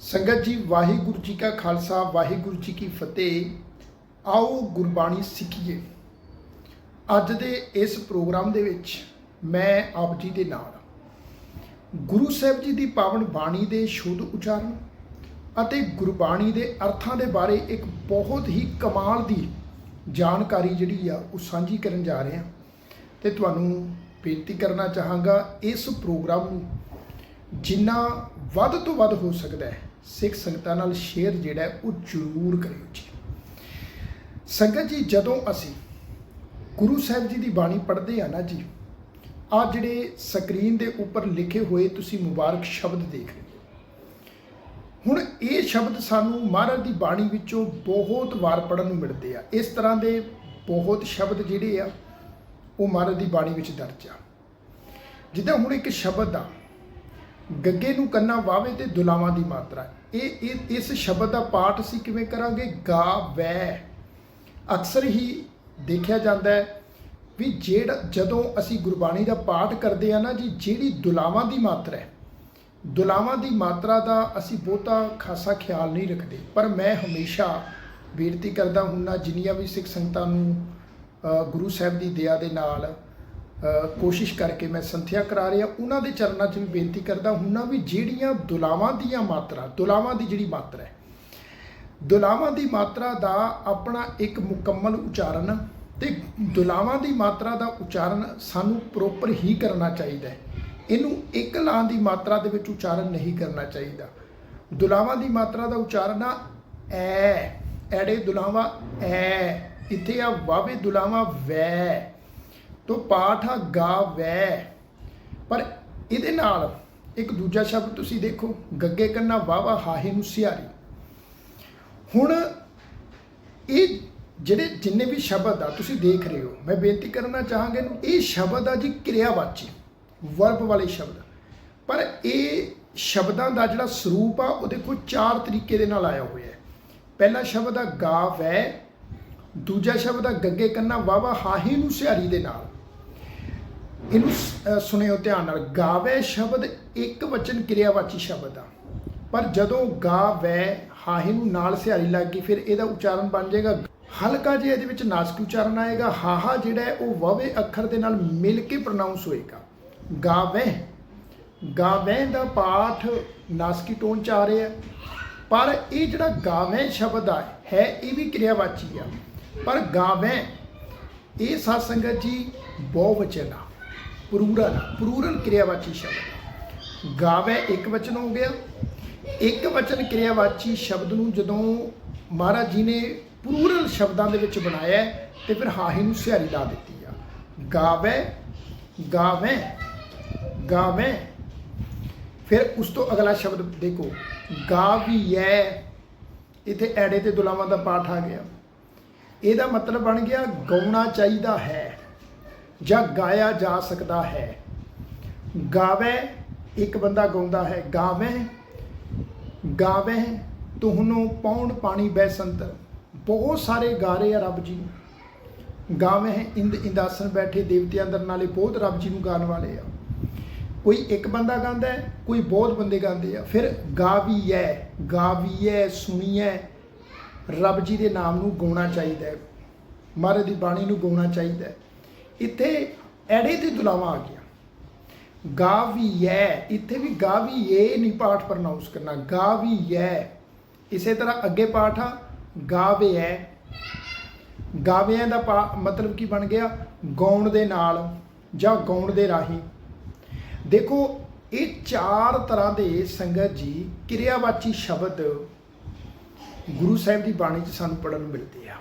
ਸੰਗਤ ਜੀ, ਵਾਹਿਗੁਰੂ ਜੀ ਕਾ ਖਾਲਸਾ, ਵਾਹਿਗੁਰੂ ਜੀ ਕੀ ਫਤਿਹ। ਆਓ ਗੁਰਬਾਣੀ ਸਿੱਖੀਏ। ਅੱਜ ਦੇ ਇਸ ਪ੍ਰੋਗਰਾਮ ਦੇ ਵਿੱਚ ਮੈਂ ਆਪ ਜੀ ਦੇ ਨਾਲ ਗੁਰੂ ਸਾਹਿਬ ਜੀ ਦੀ ਪਾਵਨ ਬਾਣੀ ਦੇ ਸ਼ੁੱਧ ਉਚਾਰਨ ਅਤੇ ਗੁਰਬਾਣੀ ਦੇ ਅਰਥਾਂ ਦੇ ਬਾਰੇ ਇੱਕ ਬਹੁਤ ਹੀ ਕਮਾਲ ਦੀ ਜਾਣਕਾਰੀ ਜਿਹੜੀ ਆ, ਉਹ ਸਾਂਝੀ ਕਰਨ ਜਾ ਰਹੇ ਹਾਂ। ਤੇ ਤੁਹਾਨੂੰ ਬੇਨਤੀ ਕਰਨਾ ਚਾਹਾਂਗਾ, ਇਸ ਪ੍ਰੋਗਰਾਮ ਨੂੰ ਜਿੰਨਾ ਵੱਧ ਤੋਂ ਵੱਧ ਹੋ ਸਕਦਾ ਹੈ। ਸਿੱਖ ਸੰਗਤਾਂ ਨਾਲ ਸ਼ੇਅਰ ਜਿਹੜਾ ਉਹ ਜ਼ਰੂਰ ਕਰਿਓ ਜੀ। ਸੰਗਤ ਜੀ, ਜਦੋਂ ਅਸੀਂ ਗੁਰੂ ਸਾਹਿਬ ਜੀ ਦੀ ਬਾਣੀ ਪੜ੍ਹਦੇ ਆ ਨਾ ਜੀ, ਆ ਜਿਹੜੇ ਸਕਰੀਨ ਦੇ ਉੱਪਰ ਲਿਖੇ ਹੋਏ ਤੁਸੀਂ ਮੁਬਾਰਕ ਸ਼ਬਦ ਦੇਖ ਰਹੇ ਹੋ। ਹੁਣ ਇਹ ਸ਼ਬਦ ਸਾਨੂੰ ਮਹਾਰਾਜ ਦੀ ਬਾਣੀ ਵਿੱਚੋਂ ਬਹੁਤ ਵਾਰ ਪੜਨ ਨੂੰ ਮਿਲਦੇ ਆ। ਇਸ ਤਰ੍ਹਾਂ ਦੇ ਬਹੁਤ ਸ਼ਬਦ ਜਿਹੜੇ ਆ, ਉਹ ਮਹਾਰਾਜ ਦੀ ਬਾਣੀ ਵਿੱਚ ਦਰਜ ਆ। ਜਿੱਦਾਂ ਹੁਣ ਇੱਕ ਸ਼ਬਦ ਆ ਗੱਗੇ ਨੂੰ ਕੰਨਾ ਵਾਵੇ ਤੇ ਦੁਲਾਵਾਂ ਦੀ ਮਾਤਰਾ। ਇਹ ਇਹ, ਇਸ ਸ਼ਬਦ ਦਾ ਪਾਠ ਅਸੀਂ ਕਿਵੇਂ ਕਰਾਂਗੇ? ਗਾ, ਵੈ। ਅਕਸਰ ਹੀ ਦੇਖਿਆ ਜਾਂਦਾ ਹੈ ਵੀ ਜਿਹੜਾ ਜਦੋਂ ਅਸੀਂ ਗੁਰਬਾਣੀ ਦਾ ਪਾਠ ਕਰਦੇ ਆ ਨਾ ਜੀ, ਜਿਹੜੀ ਦੁਲਾਵਾਂ ਦੀ ਮਾਤਰਾ ਹੈ, ਦੁਲਾਵਾਂ ਦੀ ਮਾਤਰਾ ਦਾ ਅਸੀਂ ਬਹੁਤਾ ਖਾਸਾ ਖਿਆਲ ਨਹੀਂ ਰੱਖਦੇ। ਪਰ ਮੈਂ ਹਮੇਸ਼ਾ ਬੇਨਤੀ ਕਰਦਾ ਹੁੰਨਾ, ਜਿੰਨੀਆਂ ਵੀ ਸਿੱਖ ਸੰਗਤਾਂ ਨੂੰ ਗੁਰੂ ਸਾਹਿਬ ਦੀ ਦਇਆ ਦੇ ਨਾਲ ਕੋਸ਼ਿਸ਼ ਕਰਕੇ ਮੈਂ ਸੰਥਿਆ ਕਰਾ ਰਿਹਾ। ਉਹਨਾਂ ਦੇ ਚਰਨਾਂ 'ਚ ਵੀ ਬੇਨਤੀ ਕਰਦਾ ਹੁੰਨਾ ਵੀ ਜਿਹੜੀਆਂ ਦੁਲਾਵਾਂ ਦੀਆਂ ਮਾਤਰਾ, ਦੁਲਾਵਾਂ ਦੀ ਜਿਹੜੀ ਮਾਤਰਾ ਹੈ, ਦੁਲਾਵਾਂ ਦੀ ਮਾਤਰਾ ਦਾ ਆਪਣਾ ਇੱਕ ਮੁਕੰਮਲ ਉਚਾਰਨ ਤੇ ਦੁਲਾਵਾਂ ਦੀ ਮਾਤਰਾ ਦਾ ਉਚਾਰਨ ਸਾਨੂੰ ਪ੍ਰੋਪਰ ਹੀ ਕਰਨਾ ਚਾਹੀਦਾ ਹੈ। ਇਹਨੂੰ ਇੱਕ ਲਾਂ ਦੀ ਮਾਤਰਾ ਦੇ ਵਿੱਚ ਉਚਾਰਨ ਨਹੀਂ ਕਰਨਾ ਚਾਹੀਦਾ। ਦੁਲਾਵਾਂ ਦੀ ਮਾਤਰਾ ਦਾ ਉਚਾਰਨ ਆ, ਐ, ਐੜੇ ਦੁਲਾਵਾਂ, ਐ। ਇੱਥੇ ਆ ਵਾਵੇ ਦੁਲਾਵਾਂ, ਵੈ। ਤੋਂ ਪਾਠ ਆ, ਗਾ ਵੈ ਪਰ ਇਹਦੇ ਨਾਲ ਇੱਕ ਦੂਜਾ ਸ਼ਬਦ ਤੁਸੀਂ ਦੇਖੋ, ਗੱਗੇ ਕੰਨਾ ਵਾਵਾ ਹਾਹੇ ਨੂੰ ਸਿਆਰੀ ਹੁਣ ਇਹ ਜਿਹੜੇ ਜਿੰਨੇ ਵੀ ਸ਼ਬਦ ਆ, ਤੁਸੀਂ ਦੇਖ ਰਹੇ ਹੋ, ਮੈਂ ਬੇਨਤੀ ਕਰਨਾ ਚਾਹਾਂਗਾ ਇਹਨੂੰ, ਇਹ ਸ਼ਬਦ ਆ ਜੀ ਕਿਰਿਆਵਾਚੀ ਵਰਬ ਵਾਲੇ ਸ਼ਬਦ। ਪਰ ਇਹ ਸ਼ਬਦਾਂ ਦਾ ਜਿਹੜਾ ਸਰੂਪ ਆ ਉਹ ਦੇਖੋ ਚਾਰ ਤਰੀਕੇ ਦੇ ਨਾਲ ਆਇਆ ਹੋਇਆ ਹੈ। ਪਹਿਲਾ ਸ਼ਬਦ ਆ, ਗਾ ਵੈ ਦੂਜਾ ਸ਼ਬਦ ਆ, ਗੱਗੇ ਕੰਨਾ ਵਾਵਾ ਹਾਹੀ ਨੂੰ ਸਿਆਰੀ ਦੇ ਨਾਲ। ਇਹਨੂੰ ਸੁਣਿਓ ਧਿਆਨ ਨਾਲ। ਗਾਵੇ ਸ਼ਬਦ ਇੱਕ ਵਚਨ ਕਿਰਿਆਵਾਚੀ ਸ਼ਬਦ ਆ। ਪਰ ਜਦੋਂ ਗਾਵੇ, ਹਾਹੀ ਨੂੰ ਨਾਲ ਸਿਆਰੀ ਲੱਗ ਗਈ, ਫਿਰ ਇਹਦਾ ਉਚਾਰਨ ਬਣ ਜਾਏਗਾ। ਹਲਕਾ ਜਿਹਾ ਇਹਦੇ ਵਿੱਚ ਨਾਸਕ ਉਚਾਰਨ ਆਏਗਾ। ਹਾਹਾ ਜਿਹੜਾ ਹੈ, ਉਹ ਵਵੇ ਅੱਖਰ ਦੇ ਨਾਲ ਮਿਲ ਕੇ ਪ੍ਰੋਨਾਂਸ ਹੋਏਗਾ। ਗਾਵੇ ਗਾਵੇ ਦਾ ਪਾਠ ਨਾਸਕੀ ਟੋਨ ਚ ਆ ਰਿਹਾ ਪਰ ਇਹ ਜਿਹੜਾ ਗਾਵੇਂ ਸ਼ਬਦ ਆ, ਹੈ, ਇਹ ਵੀ ਕਿਰਿਆਵਾਚੀ ਆ। ਪਰ ਗਾਵੇਂ ਇਹ ਸਾਧ ਸੰਗਤ ਜੀ ਬਹੁਵਚਨ ਆ ਪਰੂਰਲ ਪਰੂਰਲ ਕਿਰਿਆਵਾਚੀ ਸ਼ਬਦ ਆ। ਗਾਵੇ ਇੱਕ ਵਚਨ ਹੋ ਗਿਆ ਇੱਕ ਵਚਨ ਕਿਰਿਆਵਾਚੀ ਸ਼ਬਦ ਨੂੰ ਜਦੋਂ ਮਹਾਰਾਜ ਜੀ ਨੇ ਪਰੂਰਲ ਸ਼ਬਦਾਂ ਦੇ ਵਿੱਚ ਬਣਾਇਆ ਹੈ, ਤੇ ਫਿਰ ਹਾਹੀ ਨੂੰ ਸਿਹਾਰੀ ਲਾ ਦਿੱਤੀ ਆ। ਗਾਵੇ ਗਾਵੇਂ ਗਾਵੇਂ। ਫਿਰ ਉਸ ਤੋਂ ਅਗਲਾ ਸ਼ਬਦ ਦੇਖੋ ਗਾਵੀਐ ਇੱਥੇ ਐੜੇ ਤੇ ਦੁਲਾਵਾਂ ਦਾ ਪਾਠ ਆ ਗਿਆ। ਇਹਦਾ ਮਤਲਬ ਬਣ ਗਿਆ ਗਾਉਣਾ ਚਾਹੀਦਾ ਹੈ ਜਾਂ ਗਾਇਆ ਜਾ ਸਕਦਾ ਹੈ। ਗਾਵੇ, ਇੱਕ ਬੰਦਾ ਗਾਉਂਦਾ ਹੈ, ਗਾਵੇ ਗਾਵੇ, ਤੁਹਾਨੂੰ ਪੌਣ ਪਾਣੀ ਬੈਸੰਤਰ ਬਹੁਤ ਸਾਰੇ ਗਾ ਰਹੇ ਆ ਰੱਬ ਜੀ। ਨੂੰ ਗਾਵੇ, ਇੰਦ ਇੰਦਾਸਨ ਬੈਠੇ ਦੇਵਤਿਆਂ ਅੰਦਰ ਨਾਲੇ ਬਹੁਤ ਰੱਬ ਜੀ ਨੂੰ ਗਾਣ ਵਾਲੇ ਆ। ਕੋਈ ਇੱਕ ਬੰਦਾ ਗਾਉਂਦਾ ਕੋਈ ਬਹੁਤ ਬੰਦੇ ਗਾਉਂਦੇ ਆ। ਫਿਰ ਗਾਵੀਐ ਗਾਵੀਐ, ਸੁਣੀਐ ਰੱਬ ਜੀ ਦੇ ਨਾਮ ਨੂੰ ਗਾਉਣਾ ਚਾਹੀਦਾ ਹੈ। ਮਹਾਰਾਜ ਦੀ ਬਾਣੀ ਨੂੰ ਗਾਉਣਾ ਚਾਹੀਦਾ ਹੈ। ਇੱਥੇ ਐੜੇ ਤੇ ਦੁਲਾਵਾ ਆ ਗਿਆ ਗਾਵੀਐ ਇੱਥੇ ਵੀ ਗਾ ਵੀ ਗਾਵੀਏ ਨਹੀਂ ਪਾਠ ਪ੍ਰਨਾਉਂਸ ਕਰਨਾ। ਗਾ ਵੀ ਗਾਵੀਐ ਇਸੇ ਤਰ੍ਹਾਂ ਅੱਗੇ ਪਾਠ ਆ ਗਾਵੇਐ ਗਾਵਿਆਂ ਦਾ ਪਾ- ਮਤਲਬ ਕੀ ਬਣ ਗਿਆ? ਗਾਉਣ ਦੇ ਨਾਲ ਜਾਂ ਗਾਉਣ ਦੇ ਰਾਹੀਂ। ਦੇਖੋ, ਇਹ ਚਾਰ ਤਰ੍ਹਾਂ ਦੇ ਸੰਗਤ ਜੀ ਕਿਰਿਆਵਾਚੀ ਸ਼ਬਦ ਗੁਰੂ ਸਾਹਿਬ ਦੀ ਬਾਣੀ 'ਚ ਸਾਨੂੰ ਪੜਨ ਨੂੰ ਮਿਲਦੇ ਆ।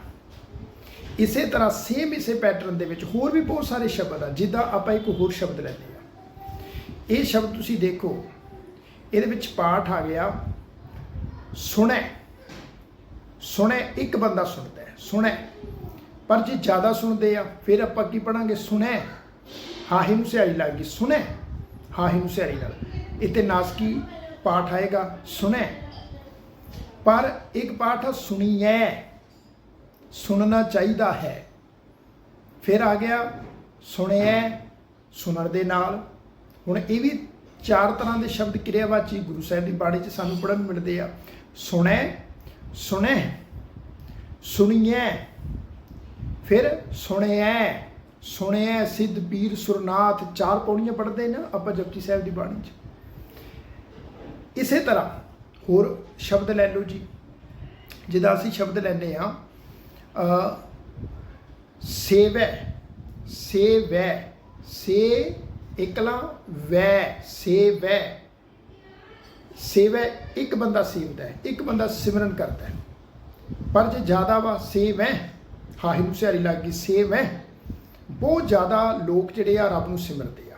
ਇਸੇ ਤਰ੍ਹਾਂ ਸੇਮ ਇਸੇ ਪੈਟਰਨ ਦੇ ਵਿੱਚ ਹੋਰ ਵੀ ਬਹੁਤ ਸਾਰੇ ਸ਼ਬਦ ਆ, ਜਿੱਦਾਂ ਆਪਾਂ ਇੱਕ ਹੋਰ ਸ਼ਬਦ ਲੈਂਦੇ ਆ। ਇਹ ਸ਼ਬਦ ਤੁਸੀਂ ਦੇਖੋ, ਇਹਦੇ ਵਿੱਚ ਪਾਠ ਆ ਗਿਆ, ਸੁਣੈ। ਸੁਣੈ, ਇੱਕ ਬੰਦਾ ਸੁਣਦਾ ਹੈ, ਸੁਣੈ। ਪਰ ਜੇ ਜ਼ਿਆਦਾ ਸੁਣਦੇ ਆ, ਫਿਰ ਆਪਾਂ ਕੀ ਪੜਾਂਗੇ ਸੁਣੈ। ਹਾਹੀ ਨੂੰ ਸਿਆਰੀ ਲੱਗ ਗਈ ਸੁਣੈ। ਹਾਹੀ ਨੂੰ ਸਿਆਰੀ ਲੱਗ ਇੱਥੇ ਨਾਸਕੀ ਪਾਠ ਆਏਗਾ, ਸੁਣੈ। ਪਰ ਇੱਕ ਪਾਠ ਆ ਸੁਣੀਐ, ਸੁਣਨਾ ਚਾਹੀਦਾ ਹੈ। ਫਿਰ ਆ ਗਿਆ ਸੁਣਿਆ ਸੁਣਨ ਦੇ ਨਾਲ। ਹੁਣ ਇਹ ਵੀ ਚਾਰ ਤਰ੍ਹਾਂ ਦੇ ਸ਼ਬਦ ਕਿਰਿਆਵਾਚੀ ਗੁਰੂ ਸਾਹਿਬ ਦੀ ਬਾਣੀ 'ਚ ਸਾਨੂੰ ਪੜਨ ਮਿਲਦੇ ਆ। ਸੁਣੈ ਸੁਣੈ ਸੁਣੀਐ, ਫਿਰ ਸੁਣਿਆ ਸੁਣਿਆ ਸਿੱਧ ਪੀਰ ਸੁਰਨਾਥ। ਚਾਰ ਪੌੜੀਆਂ ਪੜ੍ਹਦੇ ਨਾ ਆਪਾਂ ਜਪਜੀ ਸਾਹਿਬ ਦੀ ਬਾਣੀ 'ਚ। ਇਸੇ ਤਰ੍ਹਾਂ ਹੋਰ ਸ਼ਬਦ ਲੈ ਲਓ ਜੀ। ਜਿਹਦਾ ਅਸੀਂ ਸ਼ਬਦ ਲੈਨੇ ਆ ਸੇਵੈ ਸੇਵੈ, ਸੇ ਇਕਲਾ ਵੈ, ਸੇਵੈ। ਸੇਵੈ ਇੱਕ ਬੰਦਾ ਸੇਵਦਾ ਹੈ, ਇੱਕ ਬੰਦਾ ਸਿਮਰਨ ਕਰਦਾ ਹੈ। ਪਰ ਜੇ ਜ਼ਿਆਦਾ ਵਾ ਸੇਵੈ, ਹਾਹੀ ਨੂੰ ਸਿਆਰੀ ਲੱਗ ਗਈ, ਸੇਵੈ, ਬਹੁਤ ਜ਼ਿਆਦਾ ਲੋਕ ਜਿਹੜੇ ਆ ਰੱਬ ਨੂੰ ਸਿਮਰਦੇ ਆ।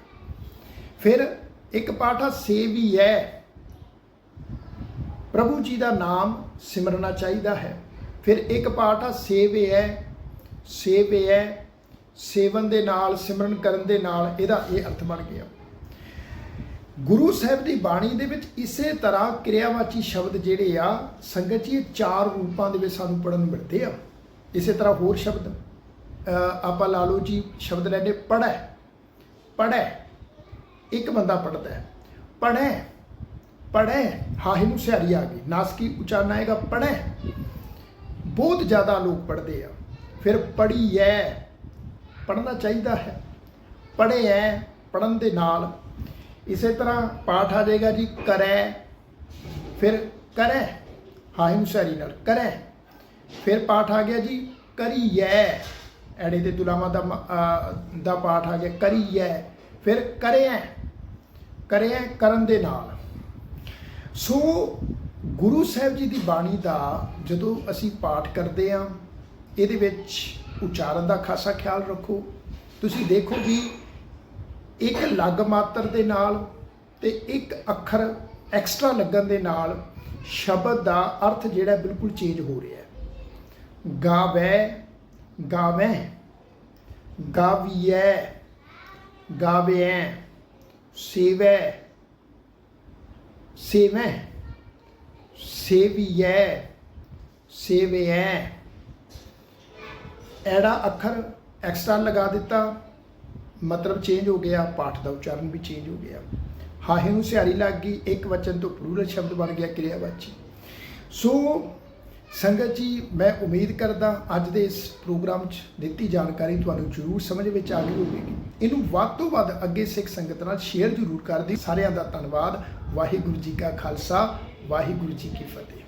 ਫਿਰ ਇੱਕ ਪਾਠ ਆ ਸੇਵੀ ਹੈ ਪ੍ਰਭੂ ਜੀ ਦਾ ਨਾਮ ਸਿਮਰਨਾ ਚਾਹੀਦਾ ਹੈ। ਫਿਰ ਇੱਕ ਪਾਠ ਆ, ਸੇਵੇ ਹੈ ਸੇਵੇ ਹੈ ਸੇਵਨ ਦੇ ਨਾਲ, ਸਿਮਰਨ ਕਰਨ ਦੇ ਨਾਲ ਇਹਦਾ ਇਹ ਅਰਥ ਬਣ ਗਿਆ। ਗੁਰੂ ਸਾਹਿਬ ਦੀ ਬਾਣੀ ਦੇ ਵਿੱਚ ਇਸੇ ਤਰ੍ਹਾਂ ਕਿਰਿਆਵਾਚੀ ਸ਼ਬਦ ਜਿਹੜੇ ਆ, ਸੰਗਤ ਜੀ ਚਾਰ ਰੂਪਾਂ ਦੇ ਵਿੱਚ ਸਾਨੂੰ ਪੜਨ ਨੂੰ ਮਿਲਦੇ ਆ। ਇਸੇ ਤਰ੍ਹਾਂ ਹੋਰ ਸ਼ਬਦ ਆਪਾਂ ਲਾ ਲਓ ਜੀ ਸ਼ਬਦ ਲੈਨੇ ਪੜੈ ਪੜੈ ਇੱਕ ਬੰਦਾ ਪੜਦਾ ਹੈ। ਪੜੈ ਪੜ੍ਹੇ ਹਾਹੀ ਨੂੰ ਸਿਆਰੀ ਆ ਗਈ ਨਾਸਕੀ ਉਚਾਰਨ ਆਏਗਾ ਪੜੈ ਬਹੁਤ ਜ਼ਿਆਦਾ ਲੋਕ ਪੜ੍ਹਦੇ ਆ ਫਿਰ ਪੜ੍ਹੀ ਐ ਪੜ੍ਹਨਾ ਚਾਹੀਦਾ ਹੈ ਪੜ੍ਹੇ ਐ ਪੜਨ ਦੇ ਨਾਲ ਇਸੇ ਤਰ੍ਹਾਂ ਪਾਠ ਆ ਜਾਏਗਾ ਜੀ ਕਰੈ ਫਿਰ ਕਰੈ ਹਾਹੀ ਨੂੰ ਨਾਲ ਕਰੈ ਫਿਰ ਪਾਠ ਆ ਗਿਆ ਜੀ ਕਰੀਐ ਐੜੇ ਦੇ ਤੁਲਾਮਾ ਦਾ ਮ- ਦਾ ਪਾਠ ਆ ਗਿਆ ਕਰੀਐ ਫਿਰ ਕਰਿਆ ਕਰਿਆ ਕਰਨ ਦੇ ਨਾਲ ਸੋ ਗੁਰੂ ਸਾਹਿਬ ਜੀ ਦੀ ਬਾਣੀ ਦਾ ਜਦੋਂ ਅਸੀਂ ਪਾਠ ਕਰਦੇ ਆ ਇਹਦੇ ਵਿੱਚ ਉਚਾਰਨ ਦਾ ਖਾਸਾ ਖਿਆਲ ਰੱਖੋ। ਤੁਸੀਂ ਦੇਖੋ ਵੀ ਇੱਕ ਲੱਗ ਮਾਤਰ ਦੇ ਨਾਲ ਤੇ ਇੱਕ ਅੱਖਰ ਐਕਸਟਰਾ ਲੱਗਣ ਦੇ ਨਾਲ ਸ਼ਬਦ ਦਾ ਅਰਥ ਜਿਹੜਾ ਬਿਲਕੁਲ ਚੇਂਜ ਹੋ ਰਿਹਾ ਹੈ। ਗਾਵੇ, ਗਾਵੇਂ, ਗਾਵੀਐ, ਗਾਵੇਐ, ਸੇਵੈ ਸੇਵੈ। ਸੇਵੀਐ, ਸੇਵਿਐ। ਐੜਾ ਅੱਖਰ ਐਕਸਟਰਾ ਲਗਾ ਦਿੱਤਾ। ਮਤਲਬ ਚੇਂਜ ਹੋ ਗਿਆ, ਪਾਠ ਦਾ ਉਚਾਰਨ ਵੀ ਚੇਂਜ ਹੋ ਗਿਆ। ਹਾਹੇ ਨੂੰ ਸਿਹਾਰੀ ਲੱਗ ਗਈ, ਇੱਕ ਵਚਨ ਤੋਂ ਪਲੂਰਲ ਸ਼ਬਦ ਬਣ ਗਿਆ, ਕਿਰਿਆਵਾਚੀ। ਸੋ ਸੰਗਤ ਜੀ, ਮੈਂ ਉਮੀਦ ਕਰਦਾ ਅੱਜ ਦੇ ਇਸ ਪ੍ਰੋਗਰਾਮ 'ਚ ਦਿੱਤੀ ਜਾਣਕਾਰੀ ਤੁਹਾਨੂੰ ਜ਼ਰੂਰ ਸਮਝ ਵਿੱਚ ਆ ਗਈ ਹੋਵੇਗੀ। ਇਹਨੂੰ ਵੱਧ ਤੋਂ ਵੱਧ ਅੱਗੇ ਸਿੱਖ ਸੰਗਤ ਨਾਲ ਸ਼ੇਅਰ ਜ਼ਰੂਰ ਕਰ ਦਿਓ ਸਾਰਿਆਂ ਦਾ ਧੰਨਵਾਦ। ਵਾਹਿਗੁਰੂ ਜੀ ਕਾ ਖਾਲਸਾ, ਵਾਹਿਗੁਰੂ ਜੀ ਕੀ ਫਤਿਹ।